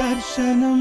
దర్శనం.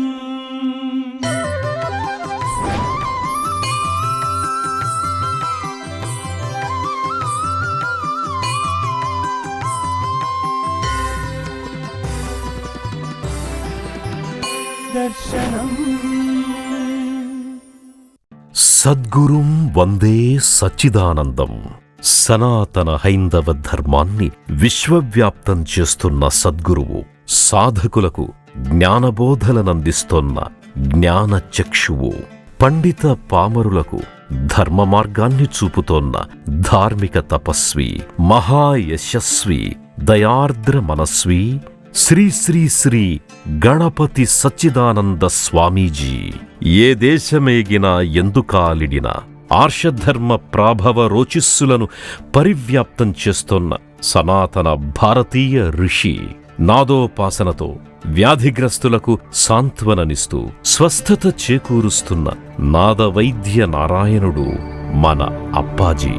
సద్గురుం వందే సచ్చిదానందం. సనాతన హైందవ ధర్మాన్ని విశ్వవ్యాప్తం చేస్తున్న సద్గురువు సాధకులకు జ్ఞానబోధలనందిస్తోన్న జ్ఞానచక్షువు పండిత పామరులకు ధర్మ మార్గాన్ని చూపుతోన్న ధార్మిక తపస్వి మహాయశస్వి దయార్ద్ర మనస్వి శ్రీ శ్రీ శ్రీ గణపతి సచ్చిదానంద స్వామీజీ. ఏ దేశమేగినా ఎందుకాలిడినా ఆర్షధర్మ ప్రాభవ రోచిస్సులను పరివ్యాప్తం చేస్తోన్న సనాతన భారతీయ ఋషి నాదోపాసనతో వ్యాధిగ్రస్తులకు సాంత్వననిస్తూ స్వస్థత చేకూరుస్తున్న నాదవైద్య నారాయణుడు మన అప్పాజీ.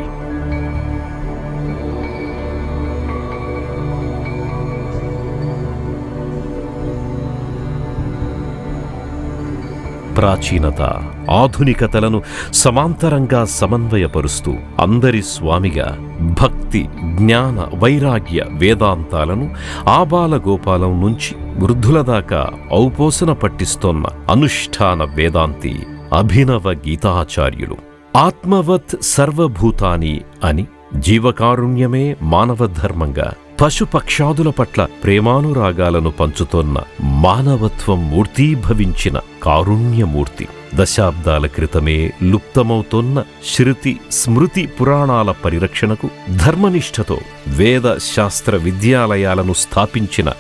ప్రాచీనత ఆధునికతలను సమాంతరంగా సమన్వయపరుస్తూ అందరి స్వామిగా భక్తి జ్ఞాన వైరాగ్య వేదాంతాలను ఆబాల గోపాలం నుంచి వృద్ధుల దాకా ఔపోసన పట్టిస్తోన్న అనుష్ఠాన వేదాంతి అభినవ గీతాచార్యులు. ఆత్మవత్ సర్వభూతాని అని జీవకారుణ్యమే మానవ ధర్మంగా పశుపక్షాదుల పట్ల ప్రేమానురాగాలను పంచుతోన్న మానవత్వం మూర్తీభవించిన కారుణ్యమూర్తి. దశాబ్దాల క్రితమే లుప్తమవుతోన్న శృతి స్మృతి పురాణాల పరిరక్షణకు ధర్మనిష్టతో వేద శాస్త్ర విద్యాలయాలను స్థాపించిన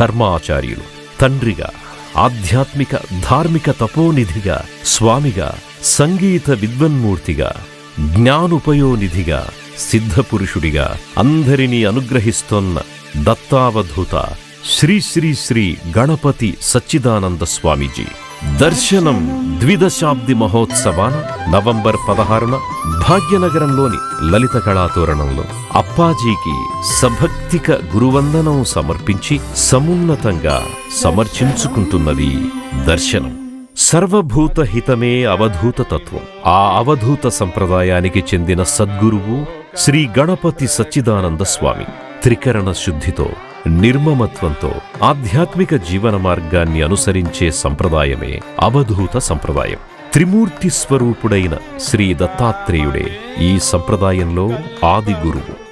ధర్మాచార్యులు. తండ్రిగా ఆధ్యాత్మిక ధార్మిక తపోనిధిగా స్వామిగా సంగీత విద్వన్మూర్తిగా జ్ఞానుపయోనిధిగా సిద్ధపురుషుడిగా అందరినీ అనుగ్రహిస్తోన్న దత్తావధూత శ్రీ శ్రీ శ్రీ గణపతి సచ్చిదానంద స్వామీజీ. దర్శనం ద్విదశాబ్ది మహోత్సవాన నవంబర్ పదహారున భాగ్యనగరంలోని లలిత కళాతోరణంలో అప్పాజీకి సభక్తిక గురువందనం సమర్పించి సమున్నతంగా సమర్చించుకుంటున్నది దర్శనం. సర్వభూత హితమే అవధూత తత్వం. ఆ అవధూత సంప్రదాయానికి చెందిన సద్గురువు శ్రీ గణపతి సచ్చిదానంద స్వామి త్రికరణ శుద్ధితో నిర్మమత్వంతో ఆధ్యాత్మిక జీవన మార్గాన్ని అనుసరించే సంప్రదాయమే అవధూత సంప్రదాయం. త్రిమూర్తి స్వరూపుడైన శ్రీ దత్తాత్రేయుడే ఈ సంప్రదాయంలో ఆది గురువు.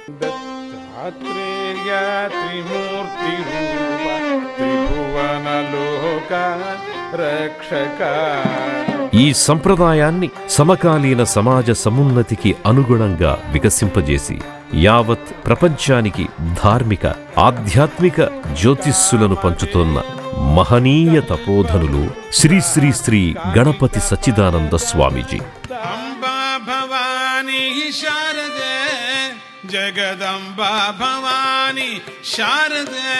రక్షక. ఈ సంప్రదాయాన్ని సమకాలీన సమాజ సమున్నతికి అనుగుణంగా వికసింపజేసి యావత్ ప్రపంచానికి ధార్మిక ఆధ్యాత్మిక జ్యోతిస్సులను పంచుతోన్న మహనీయ తపోధనులు శ్రీ శ్రీ శ్రీ గణపతి సచ్చిదానంద స్వామీజీ. జగదంబా భవానీ శారదే.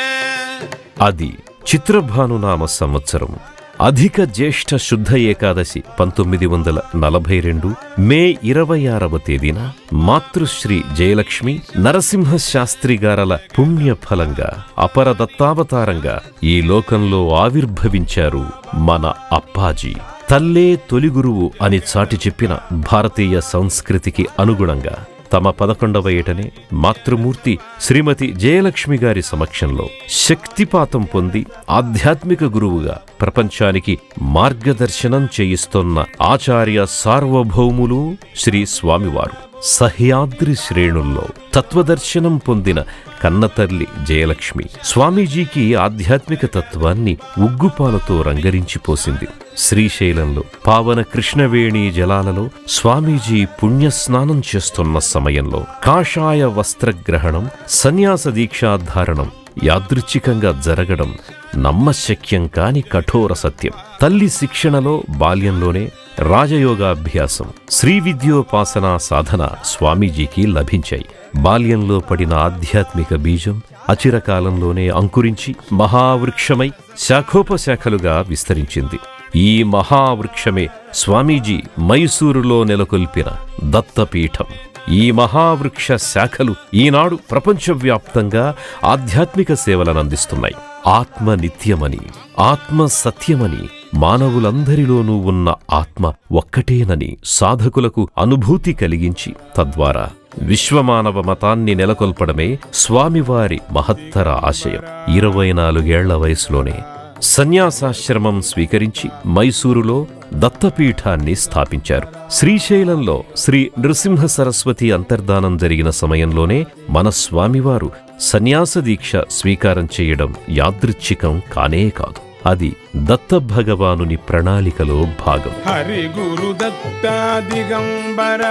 అది చిత్రభానునామ సంవత్సరం అధిక జ్యేష్ఠ శుద్ధ ఏకాదశి పంతొమ్మిది వందల నలభై రెండు మే ఇరవై ఆరవ తేదీన మాతృశ్రీ జయలక్ష్మి నరసింహ శాస్త్రి గారల పుణ్యఫలంగా అపర దత్తావతారంగా ఈ లోకంలో ఆవిర్భవించారు మన అప్పాజీ. తల్లే తొలి గురువు అని చాటి చెప్పిన భారతీయ సంస్కృతికి అనుగుణంగా తమ పదకొండవ ఏటనే మాతృమూర్తి శ్రీమతి జయలక్ష్మి గారి సమక్షంలో శక్తిపాతం పొంది ఆధ్యాత్మిక గురువుగా ప్రపంచానికి మార్గదర్శనం చేయిస్తోన్న ఆచార్య సార్వభౌములు శ్రీ స్వామివారు. సహ్యాద్రి శ్రేణుల్లో తత్వదర్శనం పొందిన కన్నతల్లి జయలక్ష్మి. స్వామీజీకి ఆధ్యాత్మిక తత్వాన్ని ఉగ్గుపాలతో రంగరించిపోసింది శ్రీశైలంలో పావన కృష్ణవేణి జలాలలో స్వామీజీ పుణ్యస్నానం చేస్తున్న సమయంలో కాషాయ వస్త్రగ్రహణం సన్యాస దీక్షాధారణం యాదృచ్ఛికంగా జరగడం నమ్మశక్యం కాని కఠోర సత్యం. తల్లి శిక్షణలో బాల్యంలోనే రాజయోగాభ్యాసం శ్రీ విద్యోపాసన సాధన స్వామీజీకి లభించాయి. బాల్యంలో పడిన ఆధ్యాత్మిక బీజం అచిరకాలంలోనే అంకురించి మహావృక్షమై శాఖోపశాఖలుగా విస్తరించింది. ఈ మహావృక్షమే స్వామీజీ మైసూరులో నెలకొల్పిన దత్తపీఠం. ఈ మహావృక్ష శాఖలు ఈనాడు ప్రపంచవ్యాప్తంగా ఆధ్యాత్మిక సేవలను అందిస్తున్నాయి ఆత్మ నిత్యమని ఆత్మ సత్యమని మానవులందరిలోనూ ఉన్న ఆత్మ ఒక్కటేనని సాధకులకు అనుభూతి కలిగించి తద్వారా విశ్వమానవ మతాన్ని నెలకొల్పడమే స్వామివారి మహత్తర ఆశయం. ఇరవై నాలుగేళ్ళ వయసులోనే సన్యాసాశ్రమం స్వీకరించి మైసూరులో దత్తపీఠాన్ని స్థాపించారు. శ్రీశైలంలో శ్రీ నృసింహ సరస్వతి అంతర్ధానం జరిగిన సమయంలోనే మన స్వామివారు సన్యాస దీక్ష స్వీకారం చేయడం యాదృచ్ఛికం కానే కాదు. అది దత్తభగవానుని ప్రణాళికలో భాగం. హరి గురు దత్తా దిగంబర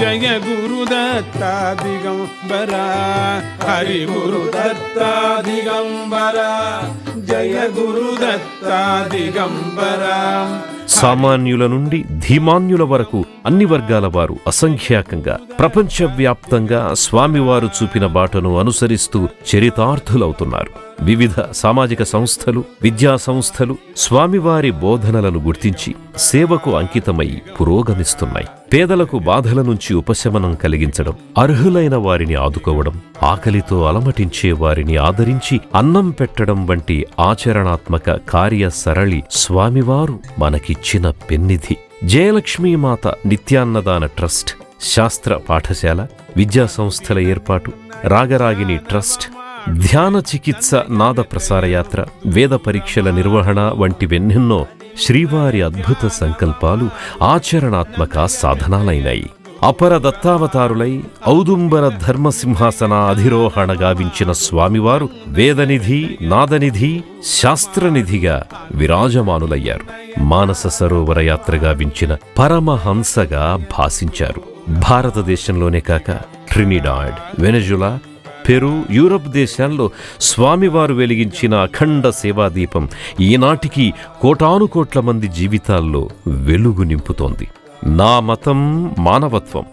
జయ గురు దత్తా దిగంబర హరి గురు దత్తా దిగంబర జయ గురు దత్తా దిగంబర సామాన్యుల నుండి ధీమాన్యుల వరకు అన్ని వర్గాల వారు అసంఖ్యాకంగా ప్రపంచవ్యాప్తంగా స్వామివారు చూపిన బాటను అనుసరిస్తూ చరితార్థులవుతున్నారు. వివిధ సామాజిక సంస్థలు విద్యా సంస్థలు స్వామివారి బోధనలను గుర్తించి సేవకు అంకితమై పురోగమిస్తున్నాయి. పేదలకు బాధల నుంచి ఉపశమనం కలిగించడం అర్హులైన వారిని ఆదుకోవడం ఆకలితో అలమటించే వారిని ఆదరించి అన్నం పెట్టడం వంటి ఆచరణాత్మక కార్య సరళి స్వామివారు మనకిచ్చిన పెన్నిధి. జయలక్ష్మీమాత నిత్యాన్నదాన ట్రస్ట్ శాస్త్ర పాఠశాల విద్యా సంస్థల ఏర్పాటు రాగరాగిని ట్రస్ట్ ధ్యాన చికిత్స నాద ప్రసారయాత్ర వేద పరీక్షల నిర్వహణ వంటివెన్నెన్నో శ్రీవారి అద్భుత సంకల్పాలు ఆచరణాత్మక సాధనాలైనాయి అపర దత్తావతారులై ఔదుంబర ధర్మసింహాసన అధిరోహణ గావించిన స్వామివారు వేదనిధి నాదనిధి శాస్త్రనిధిగా విరాజమానులయ్యారు మానస సరోవర యాత్ర గావించిన పరమహంసగా భాసించారు భారతదేశంలోనే కాక ట్రినిడాడ్ వెనజులా పెరు యూరప్ దేశాల్లో స్వామివారు వెలిగించిన అఖండ సేవాదీపం ఈనాటికి కోటానుకోట్ల మంది జీవితాల్లో వెలుగు నింపుతోంది. నా మతం మానవత్వం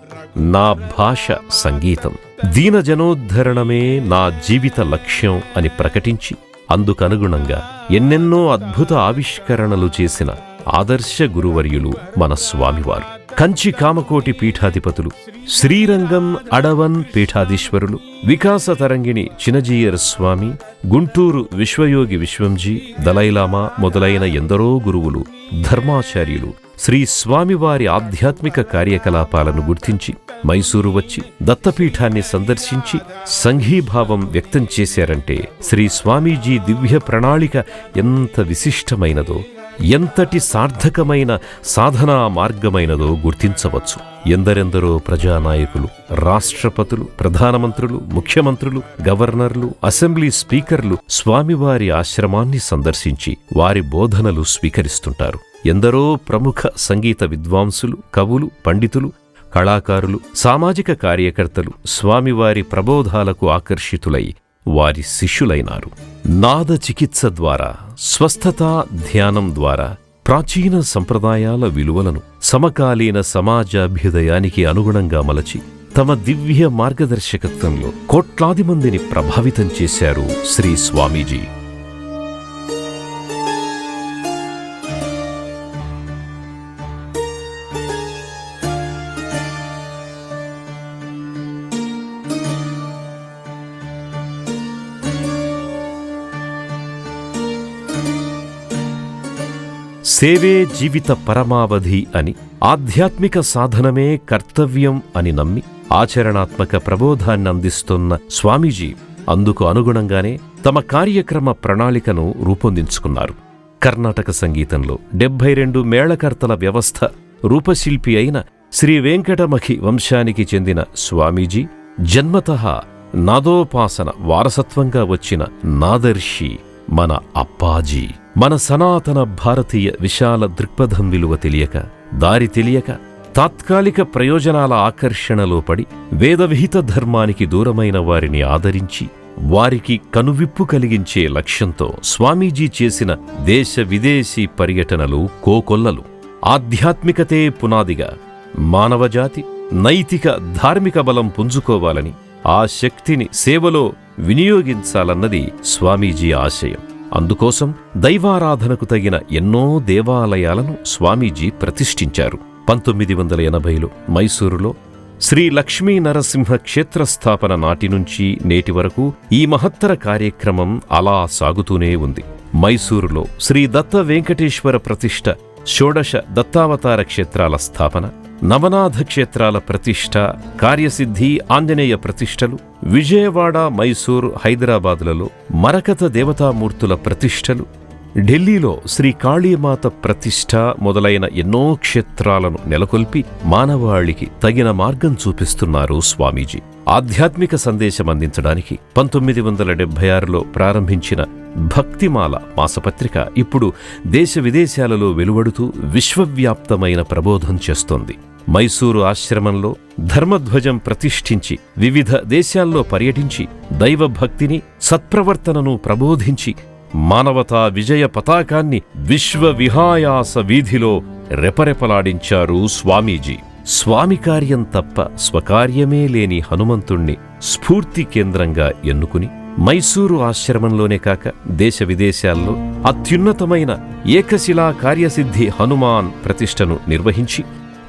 నా భాష సంగీతం. దీనజనోద్ధరణమే నా జీవిత లక్ష్యం అని ప్రకటించి అందుకనుగుణంగా ఎన్నెన్నో అద్భుత ఆవిష్కరణలు చేసిన ఆదర్శ గురువర్యులు మన స్వామివారు. కంచి కామకోటి పీఠాధిపతులు శ్రీరంగం అడవన్ పీఠాధీశ్వరులు వికాస తరంగిణి చినజీయర్ స్వామి గుంటూరు విశ్వయోగి విశ్వంజీ దలైలామా మొదలైన ఎందరో గురువులు ధర్మాచార్యులు శ్రీ స్వామివారి ఆధ్యాత్మిక కార్యకలాపాలను గుర్తించి మైసూరు వచ్చి దత్తపీఠాన్ని సందర్శించి సంఘీభావం వ్యక్తం చేశారంటే శ్రీ స్వామీజీ దివ్య ప్రణాళిక ఎంత విశిష్టమైనదో ఎంతటి సార్థకమైన సాధనా మార్గమైనదో గుర్తించవచ్చు. ఎందరెందరో ప్రజానాయకులు రాష్ట్రపతులు ప్రధానమంత్రులు ముఖ్యమంత్రులు గవర్నర్లు అసెంబ్లీ స్పీకర్లు స్వామివారి ఆశ్రమాన్ని సందర్శించి వారి బోధనలు స్వీకరిస్తుంటారు. ఎందరో ప్రముఖ సంగీత విద్వాంసులు కవులు పండితులు కళాకారులు సామాజిక కార్యకర్తలు స్వామివారి ప్రబోధాలకు ఆకర్షితులై వారి శిష్యులైనారు. నాద చికిత్స ద్వారా స్వస్థత ధ్యానం ద్వారా ప్రాచీన సంప్రదాయాల విలువలను సమకాలీన సమాజాభ్యుదయానికి అనుగుణంగా మలచి తమ దివ్య మార్గదర్శకత్వంలో కోట్లాది మందిని ప్రభావితం చేశారు శ్రీ స్వామీజీ. సేవే జీవిత పరమావధి అని ఆధ్యాత్మిక సాధనమే కర్తవ్యం అని నమ్మి ఆచరణాత్మక ప్రబోధాన్ని అందిస్తున్న స్వామీజీ అందుకు అనుగుణంగానే తమ కార్యక్రమ ప్రణాళికను రూపొందించుకున్నారు. కర్ణాటక సంగీతంలో డెబ్బై రెండు మేళకర్తల వ్యవస్థ రూపశిల్పి అయిన శ్రీ వెంకటమఖి వంశానికి చెందిన స్వామీజీ జన్మతః నాదోపాసన వారసత్వంగా వచ్చిన నాదర్శి మన అప్పాజీ. మన సనాతన భారతీయ విశాల దృక్పథం విలువ తెలియక దారి తెలియక తాత్కాలిక ప్రయోజనాల ఆకర్షణలో పడి వేదవిహిత ధర్మానికి దూరమైన వారిని ఆదరించి వారికి కనువిప్పు కలిగించే లక్ష్యంతో స్వామీజీ చేసిన దేశ విదేశీ పర్యటనలు కోకొల్లలు ఆధ్యాత్మికతే పునాదిగా మానవజాతి నైతిక ధార్మిక బలం పుంజుకోవాలని ఆ శక్తిని సేవలో వినియోగించాలన్నది స్వామీజీ ఆశయం. అందుకోసం దైవారాధనకు తగిన ఎన్నో దేవాలయాలను స్వామీజీ ప్రతిష్ఠించారు. పంతొమ్మిది వందల ఎనభైలో మైసూరులో శ్రీ లక్ష్మీ నరసింహ క్షేత్రస్థాపన నాటి నుంచి నేటి వరకు ఈ మహత్తర కార్యక్రమం అలా సాగుతూనే ఉంది. మైసూరులో శ్రీ దత్త వెంకటేశ్వర ప్రతిష్ఠ షోడశ దత్తావతార క్షేత్రాల స్థాపన నవనాథ క్షేత్రాల ప్రతిష్ఠ కార్యసిద్ధి ఆంజనేయ ప్రతిష్టలు విజయవాడ మైసూర్ హైదరాబాదులలో మరకత దేవతామూర్తుల ప్రతిష్టలు ఢిల్లీలో శ్రీ కాళీమాత ప్రతిష్ట మొదలైన ఎన్నో క్షేత్రాలను నెలకొల్పి మానవాళికి తగిన మార్గం చూపిస్తున్నారు స్వామీజీ. ఆధ్యాత్మిక సందేశం అందించడానికి పంతొమ్మిది వందల డెబ్బై ఆరులో ప్రారంభించిన భక్తిమాల మాసపత్రిక ఇప్పుడు దేశ విదేశాలలో వెలువడుతూ విశ్వవ్యాప్తమైన ప్రబోధం చేస్తోంది. మైసూరు ఆశ్రమంలో ధర్మధ్వజం ప్రతిష్ఠించి వివిధ దేశాల్లో పర్యటించి దైవభక్తిని సత్ప్రవర్తనను ప్రబోధించి మానవతా విజయ పతాకాన్ని విశ్వ విహాయాస వీధిలో రెపరెపలాడించారు స్వామీజీ. స్వామి కార్యం తప్ప స్వకార్యమే లేని హనుమంతుణ్ణి స్ఫూర్తి కేంద్రంగా ఎన్నుకుని మైసూరు ఆశ్రమంలోనే కాక దేశ విదేశాల్లో అత్యున్నతమైన ఏకశిలా కార్యసిద్ధి హనుమాన్ ప్రతిష్టను నిర్వహించి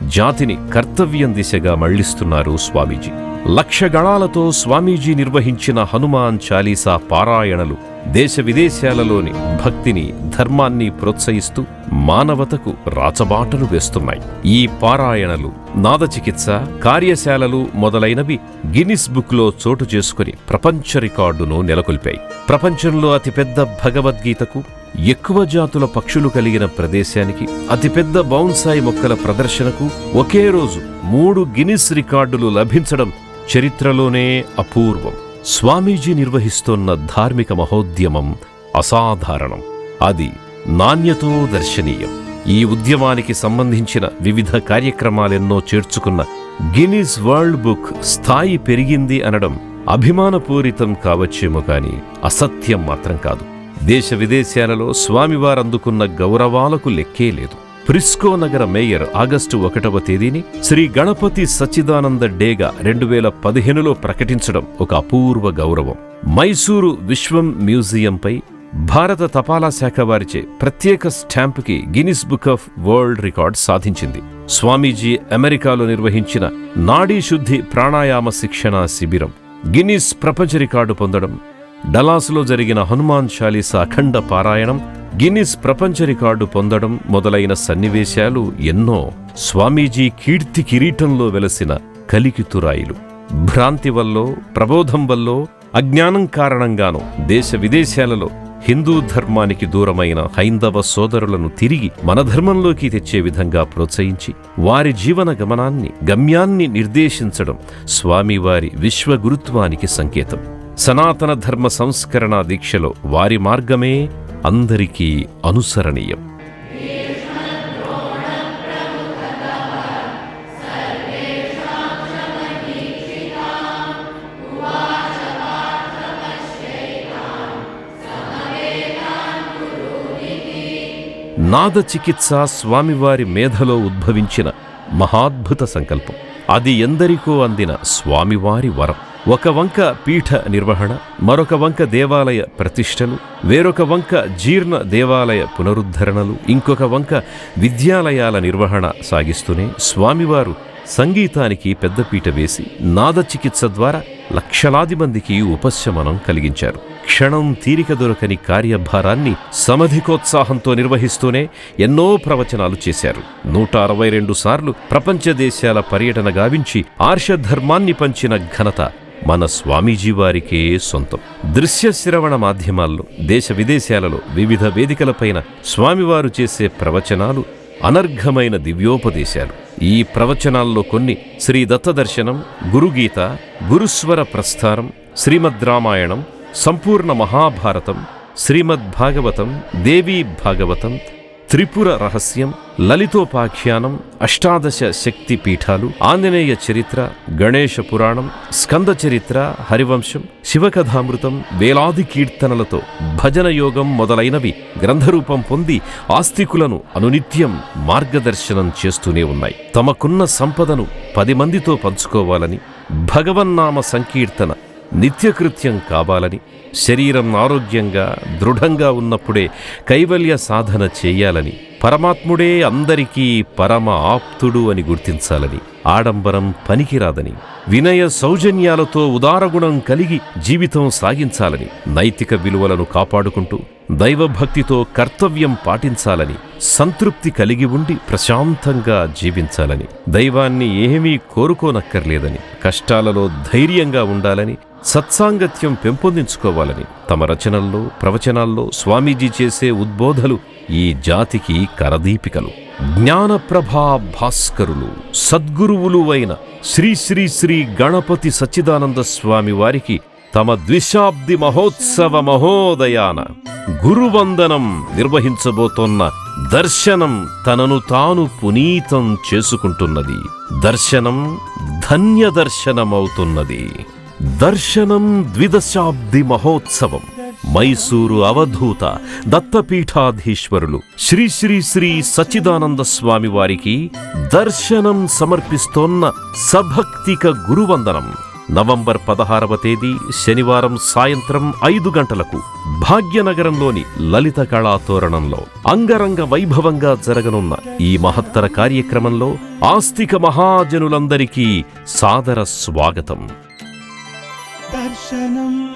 జాతిని కర్తవ్యం దిశగా మళ్ళిస్తున్నారు స్వామీజీ. లక్ష గణాలతో స్వామీజీ నిర్వహించిన హనుమాన్ చాలీసా పారాయణలు దేశ విదేశాలలోని భక్తిని ధర్మాన్ని ప్రోత్సహిస్తూ మానవతకు రాచబాటలు వేస్తున్నాయి. ఈ పారాయణలు నాదచికిత్స కార్యశాలలు మొదలైనవి గిన్నిస్ బుక్లో చోటు చేసుకుని ప్రపంచ రికార్డును నెలకొల్పాయి. ప్రపంచంలో అతిపెద్ద భగవద్గీతకు ఎక్కువ జాతుల పక్షులు కలిగిన ప్రదేశానికి అతిపెద్ద బౌన్సాయి మొక్కల ప్రదర్శనకు ఒకే రోజు మూడు గిన్నిస్ రికార్డులు లభించడం చరిత్రలోనే అపూర్వం. స్వామీజీ నిర్వహిస్తోన్న ధార్మిక మహోద్యమం అసాధారణం. అది నాణ్యతో దర్శనీయం. ఈ ఉద్యమానికి సంబంధించిన వివిధ కార్యక్రమాలెన్నో చేర్చుకున్న గిన్నీస్ వరల్డ్ బుక్ స్థాయి పెరిగింది అనడం అభిమానపూరితం కావచ్చేమో కాని అసత్యం మాత్రం కాదు. దేశ విదేశాలలో స్వామివారందుకున్న గౌరవాలకు లెక్కే లేదు. ప్రిస్కో నగర మేయర్ ఆగస్టు ఒకటవ తేదీని శ్రీ గణపతి సచ్చిదానంద డేగా రెండు వేల పదిహేనులో ప్రకటించడం ఒక అపూర్వ గౌరవం. మైసూరు విశ్వం మ్యూజియంపై భారత తపాలా శాఖ వారిచే ప్రత్యేక స్టాంపుకి Guinness book of world record సాధించింది. స్వామీజీ అమెరికాలో నిర్వహించిన నాడీ శుద్ధి ప్రాణాయామ శిక్షణ శిబిరం గిన్నిస్ ప్రపంచ రికార్డు పొందడం డలాస్లో జరిగిన హనుమాన్ చాలీస అఖండ పారాయణం గిన్నిస్ ప్రపంచ రికార్డు పొందడం మొదలైన సన్నివేశాలు ఎన్నో స్వామీజీ కీర్తి కిరీటంలో వెలసిన కలికితురాయిలు. భ్రాంతి వల్లో ప్రబోధం వల్లో అజ్ఞానం కారణంగానో దేశ విదేశాలలో హిందూ ధర్మానికి దూరమైన హైందవ సోదరులను తిరిగి మన ధర్మంలోకి తెచ్చే విధంగా ప్రోత్సహించి వారి జీవన గమనాన్ని గమ్యాన్ని నిర్దేశించడం స్వామివారి విశ్వగురుత్వానికి సంకేతం. సనాతన ధర్మ సంస్కరణ దీక్షలో వారి మార్గమే అందరికీ అనుసరణీయం. నాద చికిత్స స్వామివారి మేధలో ఉద్భవించిన మహాద్భుత సంకల్పం. అది ఎందరికో అందిన స్వామివారి వరం. ఒక వంక పీఠ నిర్వహణ మరొక వంక దేవాలయ ప్రతిష్టలు వేరొక వంక జీర్ణ దేవాలయ పునరుద్ధరణలు ఇంకొక వంక విద్యాలయాల నిర్వహణ సాగిస్తూనే స్వామివారు సంగీతానికి పెద్దపీట వేసి నాద చికిత్స ద్వారా లక్షలాది మందికి ఉపశమనం కలిగించారు. క్షణం తీరిక దొరకని కార్యభారాన్ని సమధికోత్సాహంతో నిర్వహిస్తూనే ఎన్నో ప్రవచనాలు చేశారు. నూట అరవై రెండు సార్లు ప్రపంచ దేశాల పర్యటన గావించి ఆర్షధర్మాన్ని పంచిన ఘనత మన స్వామీజీ వారికే సొంతం. దృశ్య శ్రవణ మాధ్యమాల్లో దేశ విదేశాలలో వివిధ వేదికలపైన స్వామివారు చేసే ప్రవచనాలు అనర్ఘమైన దివ్యోపదేశాలు. ఈ ప్రవచనాల్లో కొన్ని శ్రీ దత్తదర్శనం గురుగీత గురుస్వర ప్రస్థానం శ్రీమద్ రామాయణం సంపూర్ణ మహాభారతం శ్రీమద్ భాగవతం దేవీ భాగవతం త్రిపుర రహస్యం లలితోపాఖ్యానం అష్టాదశ శక్తి పీఠాలు ఆంజనేయ చరిత్ర గణేష పురాణం స్కంద చరిత్ర హరివంశం శివకథామృతం వేలాది కీర్తనలతో భజన యోగం మొదలైనవి గ్రంథరూపం పొంది ఆస్తికులను అనునిత్యం మార్గదర్శనం చేస్తూనే ఉన్నాయి. తమకున్న సంపదను పది మందితో పంచుకోవాలని భగవన్నామ సంకీర్తన నిత్యకృత్యం కావాలని శరీరం ఆరోగ్యంగా దృఢంగా ఉన్నప్పుడే కైవల్య సాధన చేయాలని. పరమాత్ముడే అందరికీ పరమ ఆప్తుడు అని గుర్తించాలని ఆడంబరం పనికిరాదని వినయ సౌజన్యాలతో ఉదారగుణం కలిగి జీవితం సాగించాలని నైతిక విలువలను కాపాడుకుంటూ దైవభక్తితో కర్తవ్యం పాటించాలని సంతృప్తి కలిగి ఉండి ప్రశాంతంగా జీవించాలని దైవాన్ని ఏమీ కోరుకోనక్కర్లేదని కష్టాలలో ధైర్యంగా ఉండాలని సత్సాంగత్యం పెంపొందించుకోవాలని తమ రచనల్లో ప్రవచనాల్లో స్వామీజీ చేసే ఉద్బోధలు ఈ జాతికి కరదీపికలు. జ్ఞానప్రభా భాస్కరులు సద్గురువులు అయిన శ్రీ శ్రీ శ్రీ గణపతి సచ్చిదానంద స్వామి వారికి తమ ద్విశాబ్ది మహోత్సవ మహోదయాన గురువందనం నిర్వహించబోతోన్న దర్శనం తనను తాను పునీతం చేసుకుంటున్నది. దర్శనం ధన్య దర్శనమవుతున్నది దర్శనం ద్విదశాబ్ది మహోత్సవం. మైసూరు అవధూత దత్తపీఠాధీశ్వరులు. శ్రీ శ్రీ శ్రీ సచ్చిదానంద స్వామి వారికి దర్శనం సమర్పిస్తోన్న సభక్తిక గురువందనం. నవంబర్ పదహారవ తేదీ శనివారం సాయంత్రం ఐదు గంటలకు భాగ్యనగరంలోని లలిత కళా తోరణంలో అంగరంగ వైభవంగా జరగనున్న ఈ మహత్తర కార్యక్రమంలో ఆస్తిక మహాజనులందరికీ సాదర స్వాగతం. దర్శనం